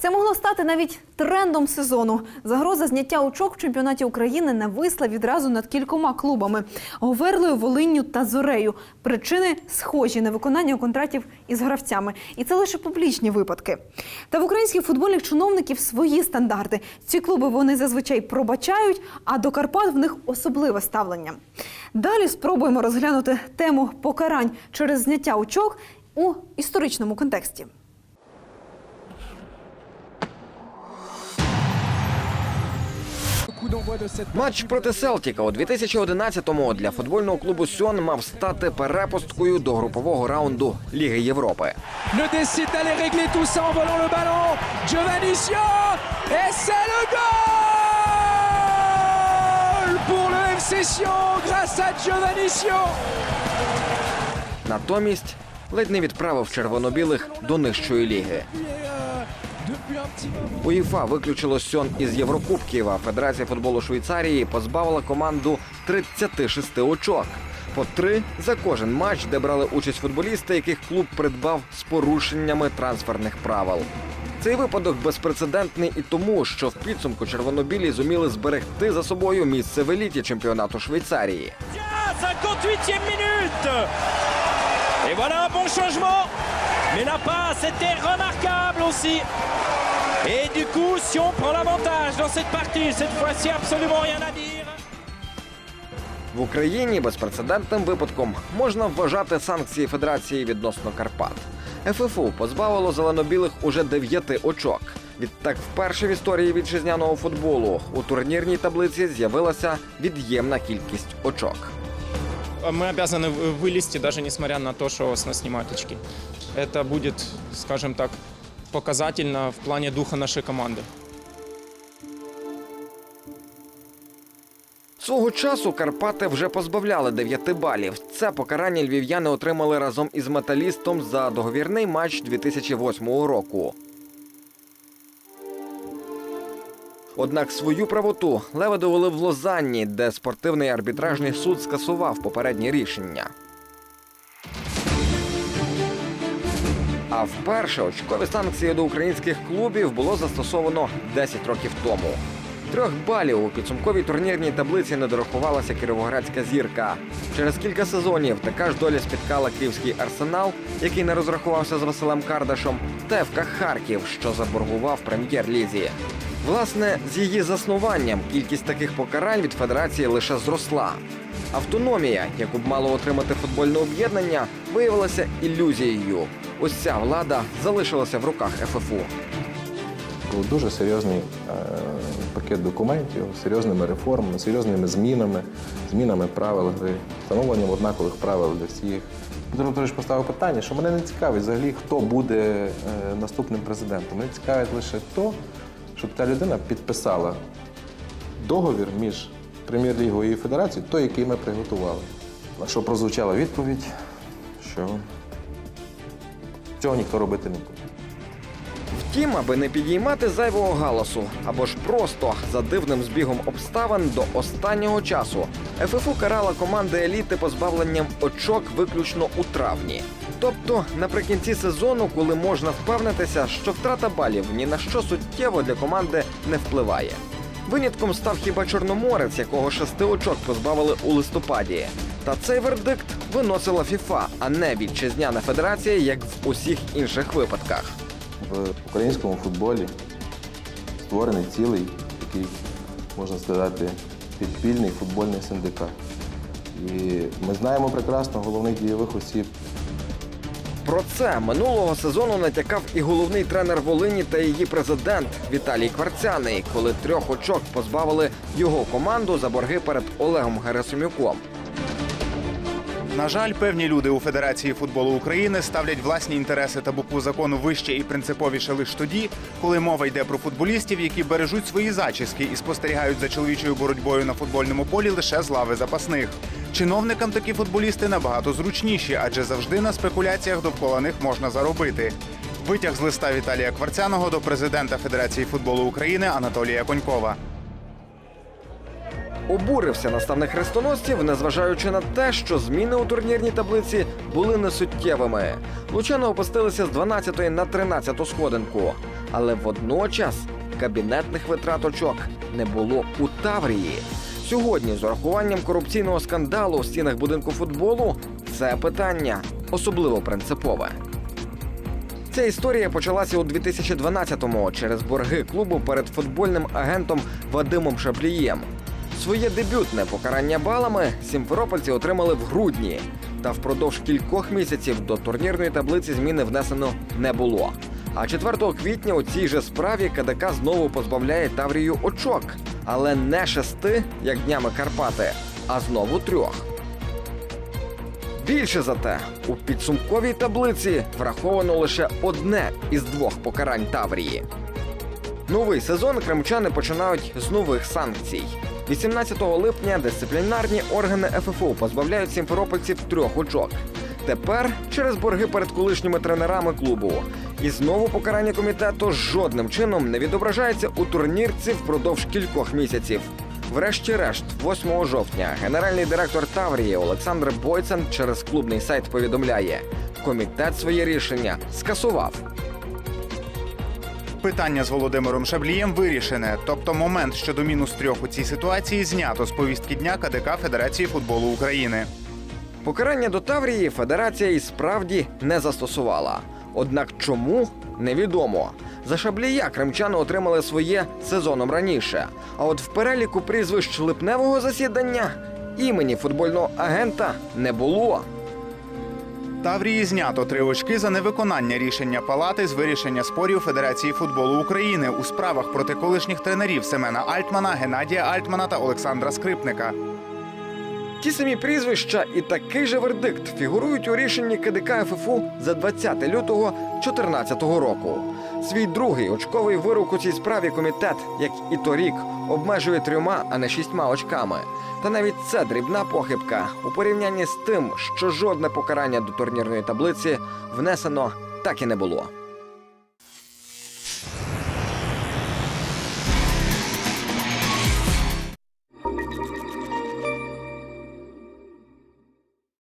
Це могло стати навіть трендом сезону. Загроза зняття очок в чемпіонаті України нависла відразу над кількома клубами Говерлою, Волинню та Зорею. Причини схожі на виконання контрактів із гравцями, і це лише публічні випадки. Та в українських футбольних чиновників свої стандарти. Ці клуби вони зазвичай пробачають, а до Карпат в них особливе ставлення. Далі спробуємо розглянути тему покарань через зняття очок у історичному контексті. Матч проти Селтіка у 2011-му для футбольного клубу Сьон мав стати перепусткою до групового раунду Ліги Європи. Натомість ледь не відправив червоно-білих до нижчої ліги. УЄФА виключило Сьон із Єврокубків, а Федерація футболу Швейцарії позбавила команду 36 очок. По три за кожен матч, де брали участь футболісти, яких клуб придбав з порушеннями трансферних правил. Цей випадок безпрецедентний і тому, що в підсумку червонобілі зуміли зберегти за собою місце в еліті чемпіонату Швейцарії. 58e minute Et voilà un bon changement Mais la passe était remarquable aussi Et du coup, Sion prend l'avantage dans cette partie. Cette fois-ci, absolument rien à dire. В Україні безпрецедентним випадком можна вважати санкції Федерації відносно Карпат. ФФУ позбавило зелено-білих уже дев'яти очок. Відтак, вперше в історії вітчизняного футболу у турнірній таблиці з'явилася від'ємна кількість очок. Мы обязаны вы- вылезти, даже несмотря на то, что с нас снимают очки. Это будет, скажем так, показательно в плане духа нашей команды. Свого часу Карпати вже позбавляли 9 балів. Це покарання львів'яни отримали разом із металістом за договірний матч 2008 року. Однак свою правоту леви довели в Лозанні, де спортивний арбітражний суд скасував попереднє рішення. А вперше очкові санкції до українських клубів було застосовано 10 років тому. Трьох балів у підсумковій турнірній таблиці не дорахувалася кіровоградська зірка. Через кілька сезонів така ж доля спіткала київський арсенал, який не розрахувався з Василем Кардашем, та ФК Харків, що заборгував прем'єр-лізі. Власне, з її заснуванням кількість таких покарань від федерації лише зросла. Автономія, яку б мало отримати футбольне об'єднання, виявилася ілюзією. Ось ця влада залишилася в руках ФФУ. Був дуже серйозний е, пакет документів, серйозними реформами, серйозними змінами, змінами правил гри, встановленням однакових правил для всіх. Петро Анатолійович поставив питання, що мене не цікавить взагалі, хто буде е, наступним президентом. Мене цікавить лише то, щоб та людина підписала договір між прем'єр-лігою і федерацією, той, який ми приготували. На що прозвучала відповідь, що цього ніхто робити не буде. Втім, аби не підіймати зайвого галасу, або ж просто за дивним збігом обставин до останнього часу ФФУ карала команди еліти позбавленням очок виключно у травні. Тобто наприкінці сезону, коли можна впевнитися, що втрата балів ні на що суттєво для команди не впливає. Винятком став хіба Чорноморець, якого шести очок позбавили у листопаді. Та цей вердикт виносила ФІФА, а не вітчизняна федерація, як в усіх інших випадках. в українському футболі створений цілий такий, можна сказати, підпільний футбольний синдикат. І ми знаємо прекрасно головних дієвих осіб. Про це минулого сезону натякав і головний тренер Волині та її президент Віталій Кварцяний, коли трьох очок позбавили його команду за борги перед Олегом Герасимюком. На жаль, певні люди у Федерації футболу України ставлять власні інтереси та букву закону вище і принциповіше лише тоді, коли мова йде про футболістів, які бережуть свої зачіски і спостерігають за чоловічою боротьбою на футбольному полі лише з лави запасних. Чиновникам такі футболісти набагато зручніші, адже завжди на спекуляціях довкола них можна заробити. Витяг з листа Віталія Кварцяного до президента Федерації футболу України Анатолія Конькова. Обурився наставник хрестоносців, незважаючи на те, що зміни у турнірній таблиці були несуттєвими. Лучано опустилися з 12-ї на 13-ту сходинку. Але водночас кабінетних витрат очок не було у Таврії. Сьогодні, з урахуванням корупційного скандалу в стінах будинку футболу, це питання особливо принципове. Ця історія почалася у 2012-му через борги клубу перед футбольним агентом Вадимом Шаблієм. Своє дебютне покарання балами сімферопольці отримали в грудні, та впродовж кількох місяців до турнірної таблиці зміни внесено не було. А 4 квітня у цій же справі КДК знову позбавляє Таврію очок, але не шести, як днями Карпати, а знову трьох. Більше за те, у підсумковій таблиці враховано лише одне із двох покарань Таврії. Новий сезон кримчани починають з нових санкцій. 18 липня дисциплінарні органи ФФУ позбавляють сімферопольців трьох очок. Тепер через борги перед колишніми тренерами клубу. І знову покарання комітету жодним чином не відображається у турнірці впродовж кількох місяців. Врешті-решт, 8 жовтня, генеральний директор Таврії Олександр Бойцен через клубний сайт повідомляє: комітет своє рішення скасував. Питання з Володимиром Шаблієм вирішене. Тобто момент щодо мінус трьох у цій ситуації знято з повістки дня КДК Федерації футболу України. Покарання до Таврії федерація і справді не застосувала. Однак чому невідомо. За шаблія кримчани отримали своє сезоном раніше. А от в переліку прізвищ липневого засідання імені футбольного агента не було. Таврії знято три очки за невиконання рішення палати з вирішення спорів Федерації футболу України у справах проти колишніх тренерів Семена Альтмана, Геннадія Альтмана та Олександра Скрипника. Ті самі прізвища і такий же вердикт фігурують у рішенні КДК ФФУ за 20 лютого 2014 року. Свій другий очковий вирок у цій справі комітет, як і торік, обмежує трьома, а не шістьма очками. Та навіть це дрібна похибка у порівнянні з тим, що жодне покарання до турнірної таблиці внесено так і не було.